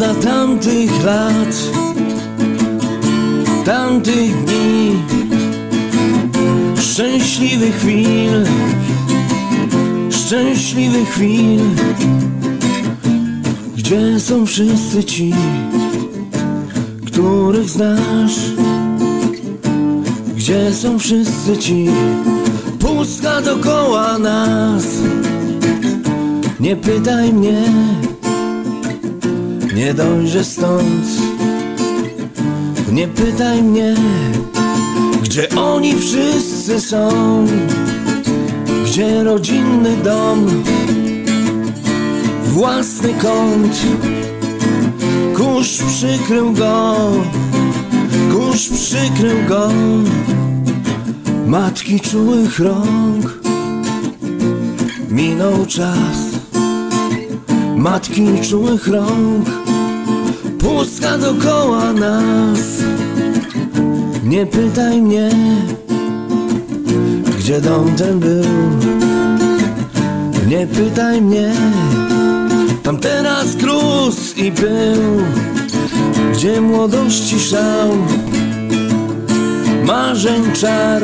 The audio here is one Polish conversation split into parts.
tamtych lat, tamtych dni, szczęśliwych chwil, szczęśliwych chwil. Gdzie są wszyscy ci, których znasz? Gdzie są wszyscy ci? Pustka dokoła nas. Nie pytaj mnie, nie dojrzę stąd. Nie pytaj mnie, gdzie oni wszyscy są. Gdzie rodzinny dom, własny kąt. Kurz przykrył go, kurz przykrył go. Matki czułych rąk Minął czas Matki czułych rąk Pustka dokoła nas. Nie pytaj mnie Gdzie dom ten był. Nie pytaj mnie Tam teraz gruz i pył. Gdzie młodości szał marzeń czar.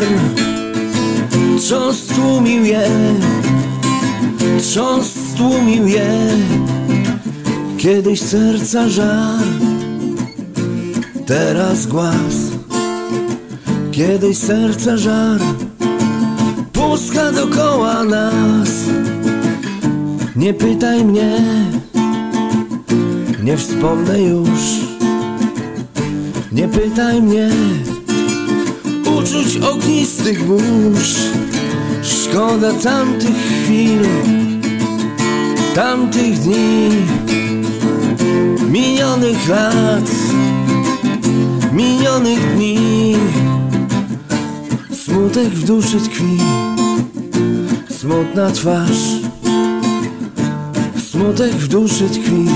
Trząs stłumił je Trząs stłumił je Kiedyś serca żar Teraz głaz. Kiedyś serca żar Pustka dokoła nas. Nie pytaj mnie Nie wspomnę już. Nie pytaj mnie uczuć ognistych burz. Szkoda tamtych chwil, tamtych dni lat, minionych dni Smutek w duszy tkwi, smutna twarz Smutek w duszy tkwi,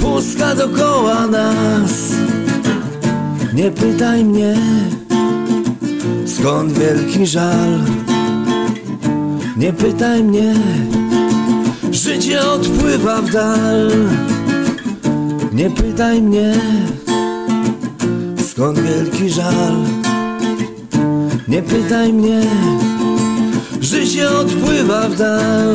pustka dokoła nas Nie pytaj mnie Skąd wielki żal? Nie pytaj mnie Życie odpływa w dal Nie pytaj mnie Skąd wielki żal? Nie pytaj mnie Życie odpływa w dal